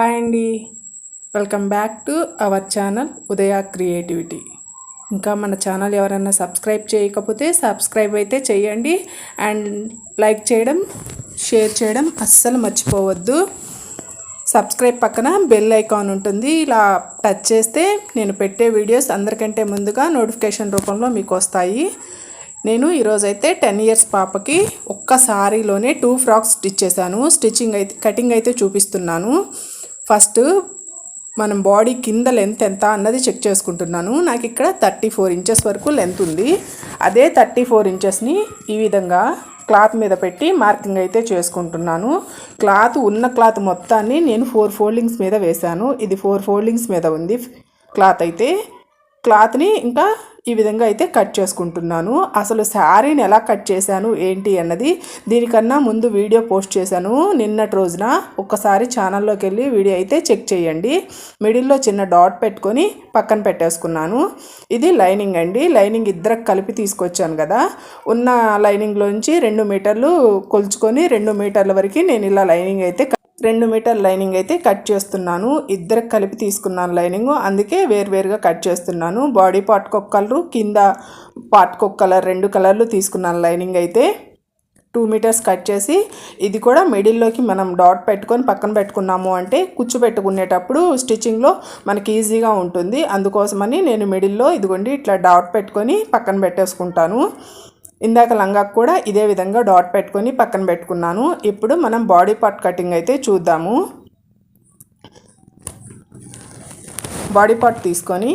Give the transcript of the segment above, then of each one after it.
Hi అండి. Welcome back to our channel Udaya creativity ఇంకా మన ఛానల్ ఎవరైనా సబ్స్క్రైబ్ చేయకపోతే సబ్స్క్రైబ్ అయితే చేయండి. అండ్ లైక్ చేయడం షేర్ చేయడం అస్సలు మర్చిపోవద్దు. సబ్స్క్రైబ్ పక్కన బెల్ ఐకాన్ ఉంటుంది. ఇలా టచ్ చేస్తే నేను పెట్టే వీడియోస్ అందరికంటే ముందుగా నోటిఫికేషన్ రూపంలో మీకు వస్తాయి. నేను ఈరోజైతే టెన్ ఇయర్స్ పాపకి ఒక్క సారీలోనే టూ ఫ్రాక్స్ స్టిచ్ చేశాను. స్టిచ్చింగ్ అయితే కటింగ్ అయితే చూపిస్తున్నాను. ఫస్ట్ మనం బాడీ కింద లెంత్ ఎంత అన్నది చెక్ చేసుకుంటున్నాను. నాకు ఇక్కడ థర్టీ ఫోర్ ఇంచెస్ వరకు లెంత్ ఉంది. అదే థర్టీ ఫోర్ ఇంచెస్ని ఈ విధంగా క్లాత్ మీద పెట్టి మార్కింగ్ అయితే చేసుకుంటున్నాను. క్లాత్ ఉన్న క్లాత్ మొత్తాన్ని నేను ఫోర్ ఫోల్డింగ్స్ మీద వేశాను. ఇది ఫోర్ ఫోల్డింగ్స్ మీద ఉంది క్లాత్ అయితే. క్లాత్ని ఇంకా ఈ విధంగా అయితే కట్ చేసుకుంటున్నాను. అసలు శారీని ఎలా కట్ చేశాను ఏంటి అన్నది దీనికన్నా ముందు వీడియో పోస్ట్ చేశాను. నిన్నటి రోజున ఒక్కసారి ఛానల్లోకి వెళ్ళి వీడియో అయితే చెక్ చేయండి. మిడిల్లో చిన్న డాట్ పెట్టుకొని పక్కన పెట్టేసుకున్నాను. ఇది లైనింగ్ అండి. లైనింగ్ ఇద్దరికి కలిపి తీసుకొచ్చాను కదా. ఉన్న లైనింగ్లోంచి రెండు మీటర్లు కొలుచుకొని రెండు మీటర్ల వరకు నేను ఇలా లైనింగ్ అయితే రెండు మీటర్ లైనింగ్ అయితే కట్ చేస్తున్నాను. ఇద్దరికి కలిపి తీసుకున్నాను లైనింగ్. అందుకే వేరువేరుగా కట్ చేస్తున్నాను. బాడీ పార్ట్కి ఒక కలరు కింద పార్ట్కి ఒక కలర్ రెండు కలర్లు తీసుకున్నాను లైనింగ్ అయితే. టూ మీటర్స్ కట్ చేసి ఇది కూడా మిడిల్లోకి మనం డాట్ పెట్టుకొని పక్కన పెట్టుకున్నాము అంటే కుచ్చు పెట్టుకునేటప్పుడు స్టిచ్చింగ్లో మనకి ఈజీగా ఉంటుంది. అందుకోసమని నేను మిడిల్లో ఇదిగోండి ఇట్లా డాట్ పెట్టుకొని పక్కన పెట్టేసుకుంటాను. ఇందాక లంగాకు కూడా ఇదే విధంగా డాట్ పెట్టుకొని పక్కన పెట్టుకున్నాను. ఇప్పుడు మనం బాడీ పార్ట్ కటింగ్ అయితే చూద్దాము. బాడీ పార్ట్ తీసుకొని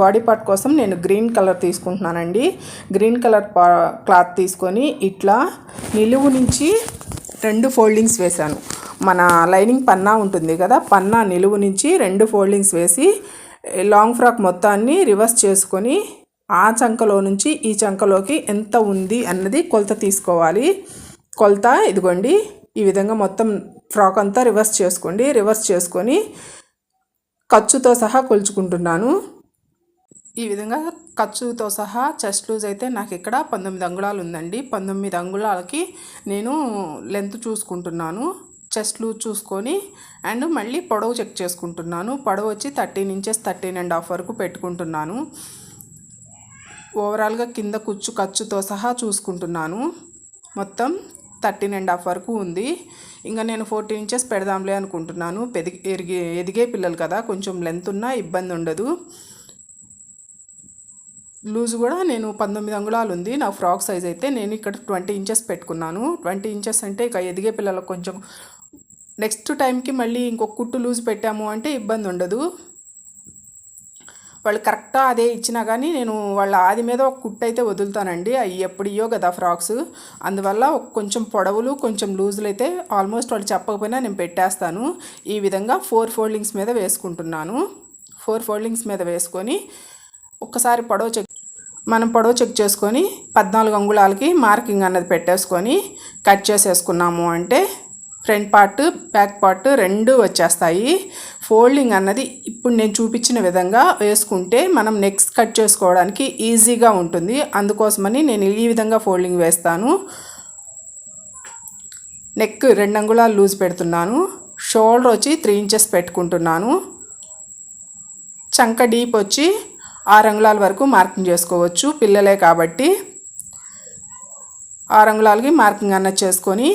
బాడీ పార్ట్ కోసం నేను గ్రీన్ కలర్ తీసుకుంటున్నానండి. గ్రీన్ కలర్ క్లాత్ తీసుకొని ఇట్లా నిలువు నుంచి రెండు ఫోల్డింగ్స్ వేశాను. మన లైనింగ్ పన్నా ఉంటుంది కదా పన్నా నిలువు నుంచి రెండు ఫోల్డింగ్స్ వేసి లాంగ్ ఫ్రాక్ మొత్తాన్ని రివర్స్ చేసుకొని ఆ చంకలో నుంచి ఈ చంకలోకి ఎంత ఉంది అన్నది కొలత తీసుకోవాలి. కొలత ఇదిగోండి ఈ విధంగా మొత్తం ఫ్రాక్ అంతా రివర్స్ చేసుకోండి. రివర్స్ చేసుకొని ఖర్చుతో సహా కొలుచుకుంటున్నాను. ఈ విధంగా ఖర్చుతో సహా చెస్ట్ లూజ్ అయితే నాకు ఇక్కడ పంతొమ్మిది అంగుళాలు ఉందండి. పంతొమ్మిది అంగుళాలకి నేను లెంత్ చూసుకుంటున్నాను. చెస్ట్ లూజ్ చూసుకొని అండ్ మళ్ళీ పొడవు చెక్ చేసుకుంటున్నాను. పొడవు వచ్చి thirteen inches thirteen and half వరకు పెట్టుకుంటున్నాను. ఓవరాల్గా కింద కుచ్చు ఖర్చుతో సహా చూసుకుంటున్నాను. మొత్తం థర్టీన్ అండ్ హాఫ్ వరకు ఉంది. ఇంకా నేను ఫోర్టీన్ ఇంచెస్ పెడదాంలే అనుకుంటున్నాను. పెదిగి ఎరిగే ఎదిగే పిల్లలు కదా కొంచెం లెంత్ ఉన్నా ఇబ్బంది ఉండదు. లూజ్ కూడా నేను పంతొమ్మిది అంగుళాలు ఉంది. నా ఫ్రాక్ సైజ్ అయితే నేను ఇక్కడ ట్వంటీ ఇంచెస్ పెట్టుకున్నాను. ట్వంటీ ఇంచెస్ అంటే ఇక ఎదిగే పిల్లలకు కొంచెం నెక్స్ట్ టైంకి మళ్ళీ ఇంకొక కుట్టు లూజ్ పెట్టాము అంటే ఇబ్బంది ఉండదు. వాళ్ళు కరెక్ట్గా అదే ఇచ్చినా కానీ నేను వాళ్ళ ఆది మీద ఒక కుట్ అయితే వదులుతానండి. అవి ఎప్పుడు కదా ఫ్రాక్స్. అందువల్ల కొంచెం పొడవులు కొంచెం లూజులు అయితే ఆల్మోస్ట్ వాళ్ళు చెప్పకపోయినా నేను పెట్టేస్తాను. ఈ విధంగా ఫోర్ ఫోల్డింగ్స్ మీద వేసుకుంటున్నాను. ఫోర్ ఫోల్డింగ్స్ మీద వేసుకొని ఒక్కసారి పొడవు చెక్ మనం పొడవు చెక్ చేసుకొని పద్నాలుగు అంగుళాలకి మార్కింగ్ అన్నది పెట్టేసుకొని కట్ చేసేసుకున్నాము అంటే ఫ్రంట్ పార్ట్ బ్యాక్ పార్ట్ రెండు వచ్చేస్తాయి. ఫోల్డింగ్ అన్నది ఇప్పుడు నేను చూపించిన విధంగా వేసుకుంటే మనం నెక్స్ట్ కట్ చేసుకోవడానికి ఈజీగా ఉంటుంది. అందుకోసమని నేను ఈ విధంగా ఫోల్డింగ్ వేస్తాను. నెక్ రెండు అంగుళాలు లూజ్ పెడుతున్నాను. షోల్డర్ వచ్చి త్రీ ఇంచెస్ పెట్టుకుంటున్నాను. చంక డీప్ వచ్చి ఆరు అంగుళాల వరకు మార్కింగ్ చేసుకోవచ్చు పిల్లలే కాబట్టి. ఆరు అంగుళాలకి మార్కింగ్ అన్నది చేసుకొని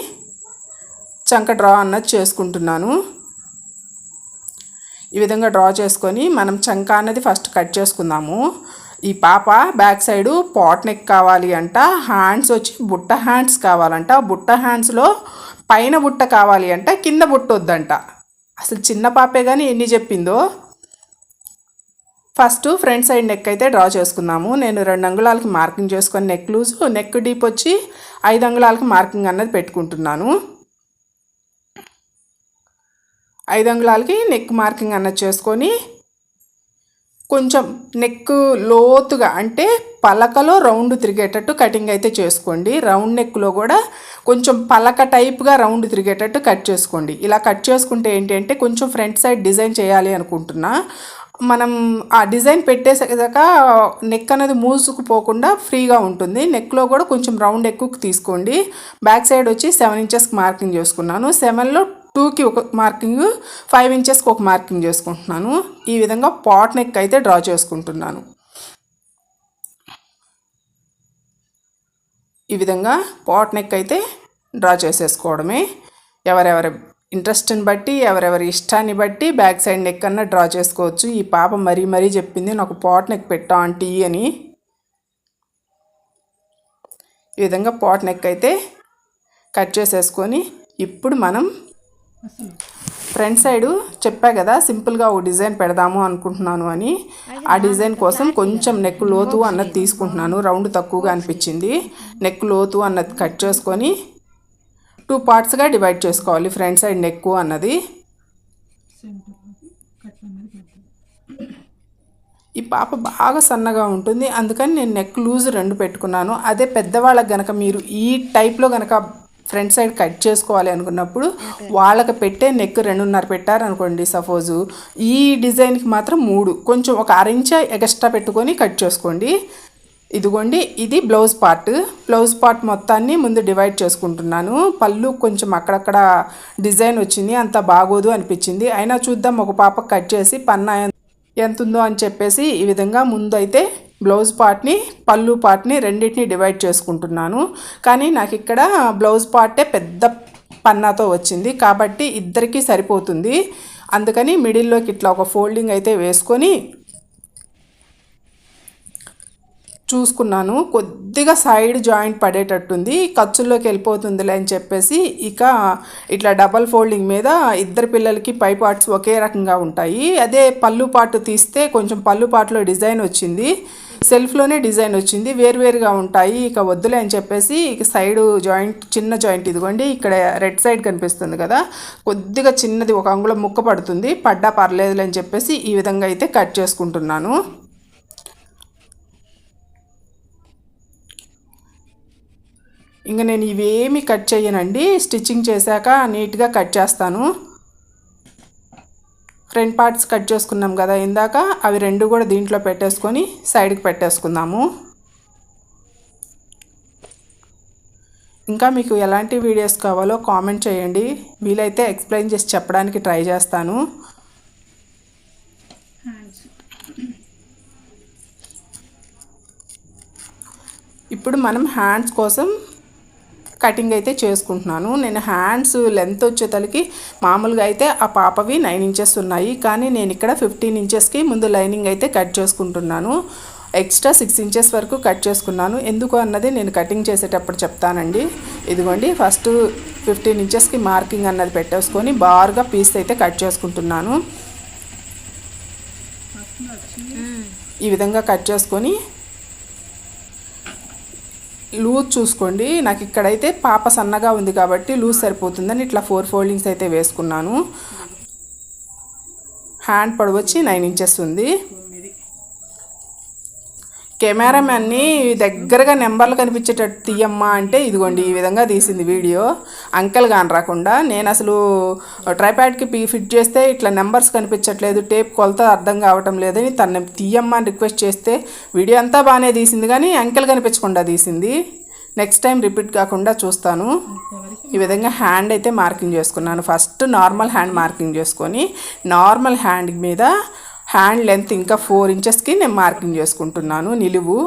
చంక డ్రా అన్నది చేసుకుంటున్నాను. ఈ విధంగా డ్రా చేసుకొని మనం చంక అన్నది ఫస్ట్ కట్ చేసుకుందాము. ఈ పాప బ్యాక్ సైడు పాట్ నెక్ కావాలి అంట హ్యాండ్స్ వచ్చి బుట్ట హ్యాండ్స్ కావాలంట. బుట్ట హ్యాండ్స్లో పైన బుట్ట కావాలి అంట కింద బుట్ట వద్దంట. అసలు చిన్న పాపే కానీ ఎన్ని చెప్పిందో. ఫస్ట్ ఫ్రంట్ సైడ్ నెక్ అయితే డ్రా చేసుకుందాము. నేను రెండు అంగుళాలకి మార్కింగ్ చేసుకొని నెక్ లూజు నెక్ డీప్ వచ్చి ఐదు అంగుళాలకి మార్కింగ్ అన్నది పెట్టుకుంటున్నాను. ఐదు అంగుళాలకి నెక్ మార్కింగ్ అన్నది చేసుకొని కొంచెం నెక్ లోతుగా అంటే పలకలో రౌండ్ తిరిగేటట్టు కటింగ్ అయితే చేసుకోండి. రౌండ్ నెక్లో కూడా కొంచెం పలక టైప్గా రౌండ్ తిరిగేటట్టు కట్ చేసుకోండి. ఇలా కట్ చేసుకుంటే ఏంటంటే కొంచెం ఫ్రంట్ సైడ్ డిజైన్ చేయాలి అనుకుంటున్నా. మనం ఆ డిజైన్ పెట్టేసాక నెక్ అనేది మూసుకుపోకుండా ఫ్రీగా ఉంటుంది. నెక్లో కూడా కొంచెం రౌండ్ ఎక్కువ తీసుకోండి. బ్యాక్ సైడ్ వచ్చి సెవెన్ ఇంచెస్కి మార్కింగ్ చేసుకున్నాను. సెవెన్లో టూకి ఒక మార్కింగ్ ఫైవ్ ఇంచెస్కి ఒక మార్కింగ్ చేసుకుంటున్నాను. ఈ విధంగా పాట్ నెక్ అయితే డ్రా చేసుకుంటున్నాను. ఈ విధంగా పాట్ నెక్ అయితే డ్రా చేసేసుకోవడమే. ఎవరెవరి ఇంట్రెస్ట్ని బట్టి ఎవరెవరి ఇష్టాన్ని బట్టి బ్యాక్ సైడ్ నెక్ అన్న డ్రా చేసుకోవచ్చు. ఈ పాప మరీ మరీ చెప్పింది నాకు పాట్ నెక్ పెట్టా ఆంటీ అని. ఈ విధంగా పాట్ నెక్ అయితే కట్ చేసేసుకొని ఇప్పుడు మనం ఫ్రంట్ సైడు చెప్పా కదా సింపుల్గా ఓ డిజైన్ పెడదాము అనుకుంటున్నాను అని. ఆ డిజైన్ కోసం కొంచెం నెక్ లోతు అన్నది తీసుకుంటున్నాను. రౌండ్ తక్కువగా అనిపించింది. నెక్ లోతు అన్నది కట్ చేసుకొని టూ పార్ట్స్గా డివైడ్ చేసుకోవాలి. ఫ్రంట్ సైడ్ నెక్ అన్నది. ఈ పాప బాగా సన్నగా ఉంటుంది. అందుకని నేను నెక్ లూజ్ రెండు పెట్టుకున్నాను. అదే పెద్దవాళ్ళకి గనక మీరు ఈ టైప్లో గనక ఫ్రంట్ సైడ్ కట్ చేసుకోవాలి అనుకున్నప్పుడు వాళ్ళకి పెట్టే నెక్ రెండున్నర పెట్టారనుకోండి సపోజు. ఈ డిజైన్కి మాత్రం మూడు. కొంచెం ఒక అరించ ఎక్స్ట్రా పెట్టుకొని కట్ చేసుకోండి. ఇదిగోండి ఇది బ్లౌజ్ పార్ట్. బ్లౌజ్ పార్ట్ మొత్తాన్ని ముందు డివైడ్ చేసుకుంటున్నాను. పళ్ళు కొంచెం అక్కడక్కడ డిజైన్ వచ్చింది అంత బాగోదు అనిపించింది. అయినా చూద్దాం ఒక పాప కట్ చేసి పన్నా ఎంత ఉందో అని చెప్పేసి ఈ విధంగా ముందు అయితే బ్లౌజ్ పార్ట్ని పళ్ళు పార్ట్ని రెండింటిని డివైడ్ చేసుకుంటున్నాను. కానీ నాకు ఇక్కడ బ్లౌజ్ పార్టే పెద్ద పన్నాతో వచ్చింది. కాబట్టి ఇద్దరికీ సరిపోతుంది. అందుకని మిడిల్లోకి ఇట్లా ఒక ఫోల్డింగ్ అయితే వేసుకొని చూసుకున్నాను. కొద్దిగా సైడ్ జాయింట్ పడేటట్టుంది. ఖర్చుల్లోకి వెళ్ళిపోతుందిలే అని చెప్పేసి ఇక ఇట్లా డబల్ ఫోల్డింగ్ మీద ఇద్దరు పిల్లలకి పై పార్ట్స్ ఒకే రకంగా ఉంటాయి. అదే పళ్ళు పార్ట్ తీస్తే కొంచెం పళ్ళు పార్ట్లో డిజైన్ వచ్చింది. సెల్ఫ్లోనే డిజైన్ వచ్చింది. వేరువేరుగా ఉంటాయి. ఇక వద్దులే అని చెప్పేసి ఇక సైడ్ జాయింట్ చిన్న జాయింట్ ఇదిగోండి. ఇక్కడ రెడ్ సైడ్ కనిపిస్తుంది కదా. కొద్దిగా చిన్నది ఒక అంగుళం ముక్క పడుతుంది. పడ్డా పర్లేదులే అని చెప్పేసి ఈ విధంగా అయితే కట్ చేసుకుంటున్నాను. ఇంకా నేను ఇవేమి కట్ చేయనండి. స్టిచ్చింగ్ చేశాక నీట్గా కట్ చేస్తాను. ఫ్రంట్ పార్ట్స్ కట్ చేసుకున్నాం కదా. ఇందాక అవి రెండు కూడా దీంట్లో పెట్టేసుకొని సైడ్కి పెట్టేసుకుందాము. ఇంకా మీకు ఎలాంటి వీడియోస్ కావాలో కామెంట్ చేయండి. వీలైతే ఎక్స్ప్లెయిన్ చేసి చెప్పడానికి ట్రై చేస్తాను. ఇప్పుడు మనం హ్యాండ్స్ కోసం కటింగ్ అయితే చేసుకుంటున్నాను. నేను హ్యాండ్స్ లెంత్ వచ్చేతలకి మామూలుగా అయితే ఆ పాపవి నైన్ ఇంచెస్ ఉన్నాయి. కానీ నేను ఇక్కడ ఫిఫ్టీన్ ఇంచెస్కి ముందు లైనింగ్ అయితే కట్ చేసుకుంటున్నాను. ఎక్స్ట్రా సిక్స్ ఇంచెస్ వరకు కట్ చేసుకున్నాను. ఎందుకు అన్నది నేను కటింగ్ చేసేటప్పుడు చెప్తానండి. ఇదిగోండి ఫస్ట్ ఫిఫ్టీన్ ఇంచెస్కి మార్కింగ్ అన్నది పెట్టేసుకొని బారుగా పీస్ అయితే కట్ చేసుకుంటున్నాను. ఈ విధంగా కట్ చేసుకొని లూజ్ చూసుకోండి. నాకు ఇక్కడైతే పాప సన్నగా ఉంది కాబట్టి లూజ్ సరిపోతుందని ఇట్లా ఫోర్ ఫోల్డింగ్స్ అయితే వేసుకున్నాను. హ్యాండ్ పొడవు వచ్చి నైన్ ఇంచెస్ ఉంది. కెమెరామ్యాన్ని దగ్గరగా నెంబర్లు కనిపించేటట్టు తీయమ్మా అంటే ఇదిగోండి ఈ విధంగా తీసింది వీడియో. అంకెల్ కాని రాకుండా నేను అసలు ట్రైప్యాడ్కి పీ ఫిట్ చేస్తే ఇట్లా నెంబర్స్ కనిపించట్లేదు టేప్ కొలత అర్థం కావటం లేదని తను తీయమ్మా అని రిక్వెస్ట్ చేస్తే వీడియో అంతా బాగానే తీసింది కానీ అంకెల్ కనిపించకుండా తీసింది. నెక్స్ట్ టైం రిపీట్ కాకుండా చూస్తాను. ఈ విధంగా హ్యాండ్ అయితే మార్కింగ్ చేసుకున్నాను. ఫస్ట్ నార్మల్ హ్యాండ్ మార్కింగ్ చేసుకొని నార్మల్ హ్యాండ్ మీద హ్యాండ్ లెంత్ ఇంకా ఫోర్ ఇంచెస్కి నేను మార్కింగ్ చేసుకుంటున్నాను. నిలువు.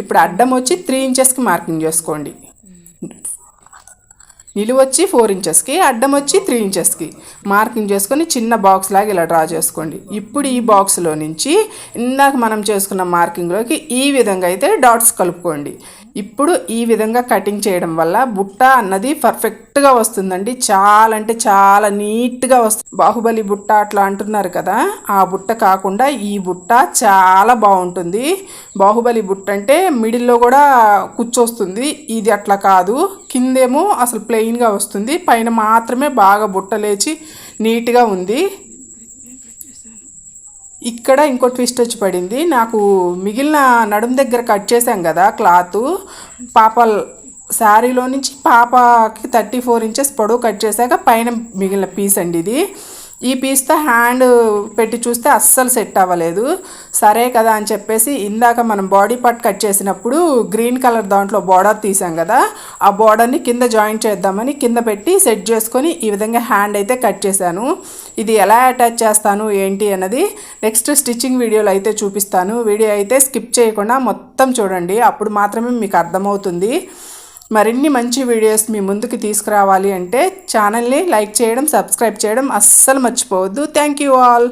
ఇప్పుడు అడ్డం వచ్చి త్రీ ఇంచెస్కి మార్కింగ్ చేసుకోండి. నిలువు వచ్చి ఫోర్ ఇంచెస్కి అడ్డం వచ్చి త్రీ ఇంచెస్కి మార్కింగ్ చేసుకొని చిన్న బాక్స్ లాగా ఇలా డ్రా చేసుకోండి. ఇప్పుడు ఈ బాక్స్లో నుంచి ఇందాక మనం చేసుకున్న మార్కింగ్లోకి ఈ విధంగా అయితే డాట్స్ కలుపుకోండి. ఇప్పుడు ఈ విధంగా కటింగ్ చేయడం వల్ల బుట్ట అన్నది పర్ఫెక్ట్గా వస్తుందండి. చాలా అంటే చాలా నీట్గా వస్తుంది. బాహుబలి బుట్ట అట్లా అంటున్నారు కదా ఆ బుట్ట కాకుండా ఈ బుట్ట చాలా బాగుంటుంది. బాహుబలి బుట్ట అంటే మిడిల్లో కూడా కూర్చొస్తుంది. ఇది అట్లా కాదు. కిందేమో అసలు ప్లెయిన్గా వస్తుంది. పైన మాత్రమే బాగా బుట్ట లేచి నీట్గా ఉంది. ఇక్కడ ఇంకో ట్విస్ట్ వచ్చి పడింది. నాకు మిగిలిన నడుం దగ్గర కట్ చేసాం కదా క్లాత్ పాప శారీలో నుంచి పాపకి థర్టీ ఫోర్ ఇంచెస్ పొడవు కట్ చేశాక పైన మిగిలిన పీస్ అండి ఇది. ఈ పీస్తో హ్యాండ్ పెట్టి చూస్తే అస్సలు సెట్ అవ్వలేదు. సరే కదా అని చెప్పేసి ఇందాక మనం బాడీ పార్ట్ కట్ చేసినప్పుడు గ్రీన్ కలర్ దాంట్లో బార్డర్ తీసాం కదా. ఆ బార్డర్ని కింద జాయిన్ చేద్దామని కింద పెట్టి సెట్ చేసుకొని ఈ విధంగా హ్యాండ్ అయితే కట్ చేశాను. ఇది ఎలా అటాచ్ చేస్తాను ఏంటి అన్నది నెక్స్ట్ స్టిచ్చింగ్ వీడియోలో అయితే చూపిస్తాను. వీడియో అయితే స్కిప్ చేయకుండా మొత్తం చూడండి. అప్పుడు మాత్రమే మీకు అర్థమవుతుంది. మరిన్ని మంచి వీడియోస్ మీ ముందుకు తీసుకురావాలి అంటే ఛానల్ని లైక్ చేయడం సబ్స్క్రైబ్ చేయడం అస్సలు మర్చిపోవద్దు. Thank you all